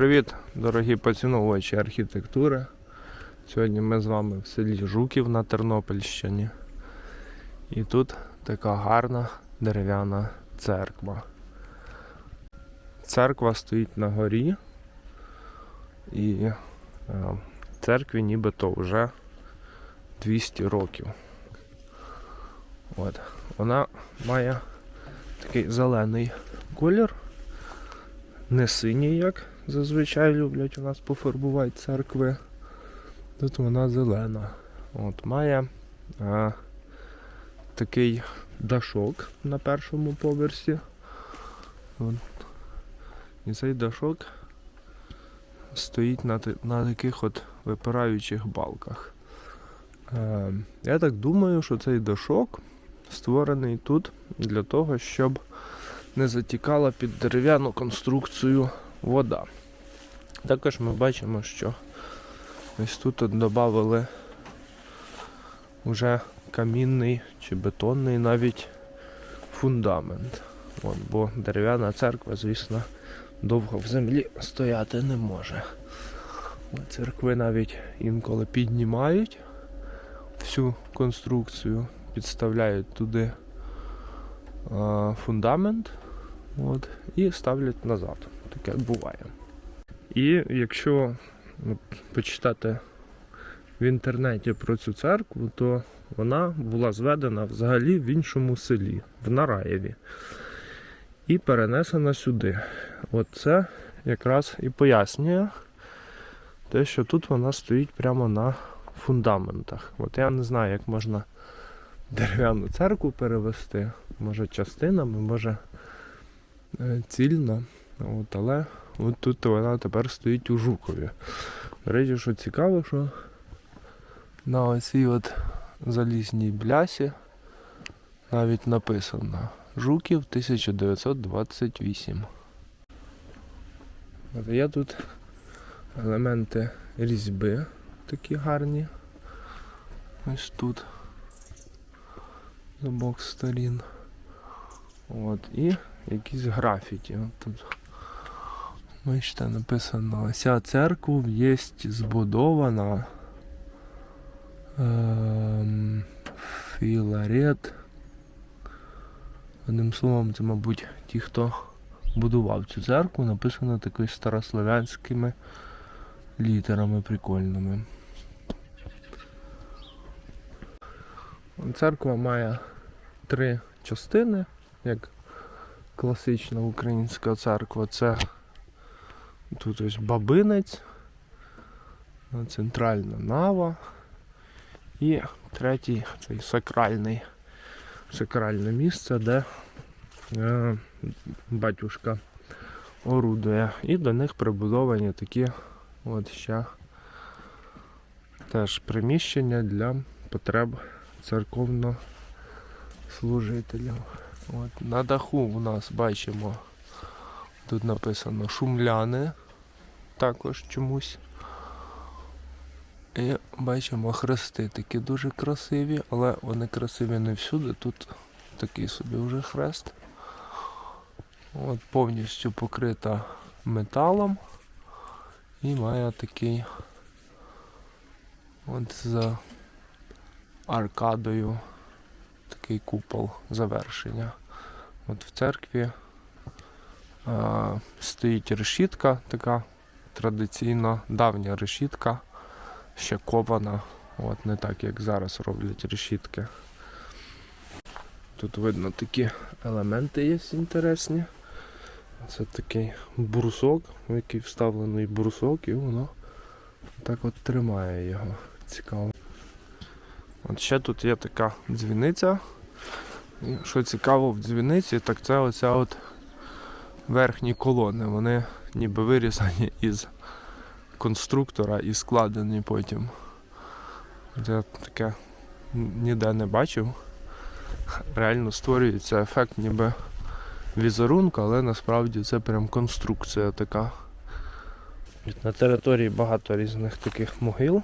Привіт, дорогі поціновувачі архітектури. Сьогодні ми з вами в селі Жуків на Тернопільщині. І тут така гарна дерев'яна церква. Церква стоїть на горі, і е, церкві нібито вже 200 років. От. Вона має такий зелений колір не синій, як зазвичай люблять у нас пофарбувати церкви. Тут вона зелена. От, Має а, такий дашок на першому поверсі. От. І цей дашок стоїть на, на таких от випираючих балках. Е, я так думаю, що цей дашок створений тут для того, щоб не затікала під дерев'яну конструкцію вода. Також ми бачимо, що ось тут от додали вже камінний чи бетонний навіть фундамент. От, бо дерев'яна церква, звісно, довго в землі стояти не може. Церкви навіть інколи піднімають всю конструкцію, підставляють туди фундамент от, і ставлять назад. Таке буває. І якщо от, почитати в інтернеті про цю церкву, то вона була зведена взагалі в іншому селі, в Нараєві. І перенесена сюди. От це якраз і пояснює те, що тут вона стоїть прямо на фундаментах. От я не знаю, як можна дерев'яну церкву перевести. Може частинами, може е, цільно. От, але от тут вона тепер стоїть у Жукові. До речі, що цікаво, що на оцій от залізній блясі навіть написано Жуків 1928. От є тут елементи різьби такі гарні. Ось тут з обох сторін. От, і якісь графіті. От. Бачите, написано, ця церква є збудована ем, Філарет. Одним словом, це, мабуть, ті, хто будував цю церкву, написано такими старослов'янськими літерами прикольними. Церква має три частини, як класична українська церква. Це тут ось бабинець, центральна нава і третій цей сакральний, сакральне місце, де е, батюшка орудує. І до них прибудовані такі от ще теж приміщення для потреб церковнослужителів. От, на даху у нас бачимо, тут написано шумляни також чомусь. І бачимо хрести такі дуже красиві, але вони красиві не всюди. Тут такий собі вже хрест. От повністю покрита металом і має такий от за аркадою такий купол завершення. От в церкві стоїть решітка, така традиційна давня решітка, ще кована. От не так, як зараз роблять решітки. Тут видно такі елементи є інтересні. Це такий брусок, в який вставлений брусок, і воно так от тримає його. Цікаво. От ще тут є така дзвіниця. І що цікаво в дзвіниці, так це оця от верхні колони. Вони ніби вирізані із конструктора і складені потім. Я таке ніде не бачив. Реально створюється ефект ніби візерунка, але насправді це прям конструкція така. На території багато різних таких могил.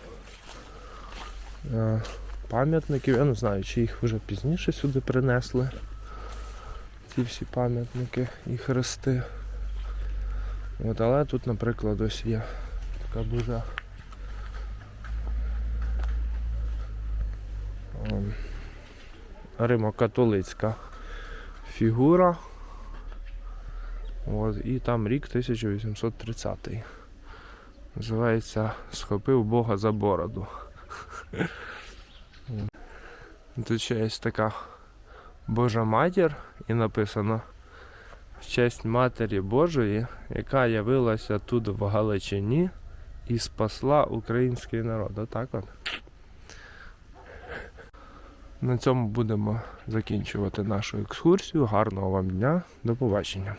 Е, Пам'ятників, я не знаю, чи їх вже пізніше сюди принесли. Ці всі пам'ятники і хрести. От, але тут, наприклад, ось є така дуже ем, римокатолицька фігура. От, і там рік 1830. Називається Схопив Бога за бороду. Тут ще є така Божа матір і написано в честь Матері Божої, яка явилася тут в Галичині і спасла український народ. Отак от. На цьому будемо закінчувати нашу екскурсію. Гарного вам дня. До побачення.